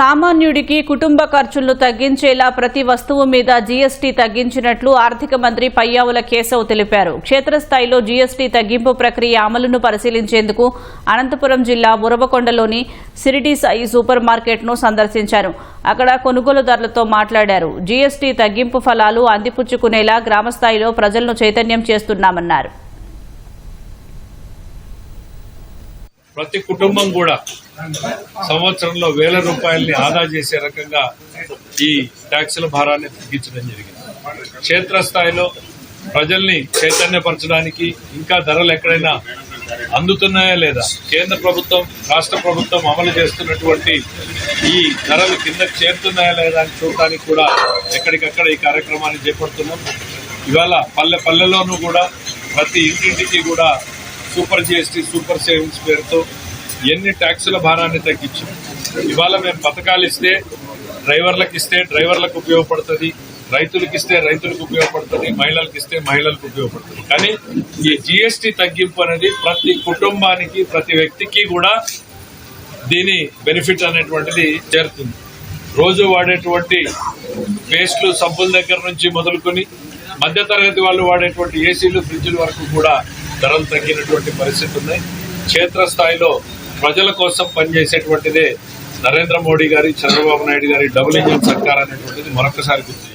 సామాన్యుడికి కుటుంబ ఖర్చులను తగ్గించేలా ప్రతి వస్తువు మీద జీఎస్టీ తగ్గించినట్లు ఆర్థిక మంత్రి పయ్యావుల కేశవ్ తెలిపారు. క్షేత్రస్థాయిలో జీఎస్టీ తగ్గింపు ప్రక్రియ అమలును పరిశీలించేందుకు అనంతపురం జిల్లా బురబకొండలోని సిరిడి సాయి సూపర్ మార్కెట్ను సందర్శించారు. అక్కడ కొనుగోలుదారులతో మాట్లాడారు. జీఎస్టీ తగ్గింపు ఫలాలు అందిపుచ్చుకునేలా గ్రామస్థాయిలో ప్రజలను చైతన్యం చేస్తున్నామన్నారు. ప్రతి కుటుంబం కూడా సంవత్సరంలో వేల రూపాయల్ని ఆదా చేసే రకంగా ఈ ట్యాక్సుల భారాన్ని తగ్గించడం జరిగింది. క్షేత్రస్థాయిలో ప్రజల్ని చైతన్యపరచడానికి ఇంకా ధరలు ఎక్కడైనా అందుతున్నాయా లేదా? కేంద్ర ప్రభుత్వం రాష్ట్ర ప్రభుత్వం అమలు చేస్తున్నటువంటి ఈ ధరలు కిందకు చేరుతున్నాయా లేదా అని చూడటానికి కూడా ఎక్కడికక్కడ ఈ కార్యక్రమాన్ని చేపడుతున్నాం. ఇవాళ పల్లె పల్లెలోనూ కూడా ప్రతి ఇంటింటికి కూడా సూపర్ జిఎస్టీ సూపర్ సేవింగ్స్ పేరుతో ఎన్ని ట్యాక్సుల భారాన్ని తగ్గించాం? ఇవాళ మేము పథకాలు ఇస్తే డ్రైవర్లకు ఇస్తే డ్రైవర్లకు ఉపయోగపడుతుంది రైతులకు ఇస్తే రైతులకు ఉపయోగపడుతుంది మహిళలకు ఇస్తే మహిళలకు ఉపయోగపడుతుంది. కానీ ఈ జిఎస్టీ తగ్గింపు అనేది ప్రతి కుటుంబానికి ప్రతి వ్యక్తికి కూడా దీని బెనిఫిట్ అనేటువంటిది చేరుతుంది. రోజు వాడేటువంటి పేస్ట్లు సబ్బుల దగ్గర నుంచి మొదలుకొని మధ్యతరగతి వాళ్ళు వాడేటువంటి ఏసీలు ఫ్రిడ్జ్ల వరకు కూడా ధరలు తగ్గినటువంటి పరిస్థితి ఉన్నాయి క్షేత్రస్థాయిలో ప్రజల కోసం పనిచేసేటువంటిదే నరేంద్ర మోడీ గారి చంద్రబాబు నాయుడు గారి డబుల్ ఇంజిన్ సర్కార్ అనేటువంటిది మరొకసారి గుర్తు